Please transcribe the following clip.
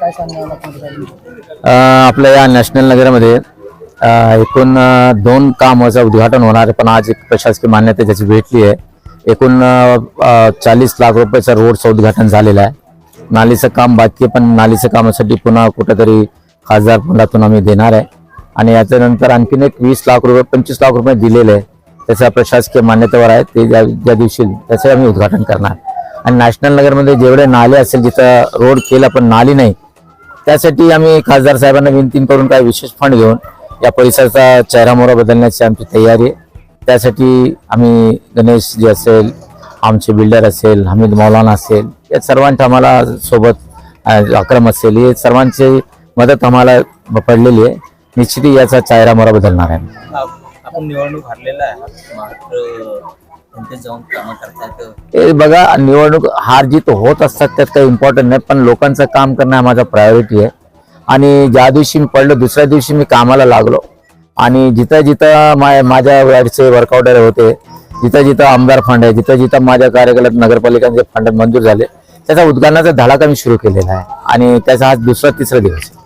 काय आपल्या या नॅशनल नगरमध्ये एकूण दोन कामाचं उद्घाटन होणार आहे पण आज एक प्रशासकीय मान्यता त्याची भेटली आहे. एकूण चाळीस लाख रुपयाचं रोडचं उद्घाटन झालेलं आहे. नालीचं काम बाकी आहे पण नालीचं कामासाठी पुन्हा कुठेतरी खासदार फंडातून आम्ही देणार आहे. आणि याच्यानंतर आणखीन एक वीस लाख रुपये पंचवीस लाख रुपये दिलेले आहे. त्याचा प्रशासकीय मान्यतेवर आहे ते ज्या ज्या दिवशी त्याचं आम्ही उद्घाटन करणार. आणि नॅशनल नगरमध्ये जेवढे नाले असेल जिथं रोड केला पण नाली नाही त्यासाठी आम्ही खासदार साहेबांना विनंती करून काही विशेष फंड घेऊन या परिसराचा चेहरामोहरा बदलण्याची आमची तयारी आहे. त्यासाठी आम्ही गणेश जी असेल आमचे बिल्डर असेल हमीद मौलाना असेल या सर्वांच्या आम्हाला सोबत अक्रम असेल. हे सर्वांची मदत आम्हाला पडलेली आहे. निश्चित याचा चेहरामोहरा बदलणार आहे. आपण निवडणूक हरलेला आहे. ते बघा निवडणूक हार जीत होत असतात त्यात काही इम्पॉर्टंट नाही पण लोकांचं काम करणं हा माझा प्रायोरिटी आहे. आणि ज्या दिवशी मी पडलो दुसऱ्या दिवशी मी कामाला लागलो. आणि जिथं जिथं मा- माझ्या वॅडचे वर्कआउट होते जिथं जिथं आमदार फंड आहे जिथं जिथं माझ्या कार्यकालात नगरपालिकांचे फंड मंजूर झाले त्याचा उद्घाटनाचा धडाका मी सुरू केलेला आहे. आणि त्याचा आज दुसरा तिसरा दिवस आहे.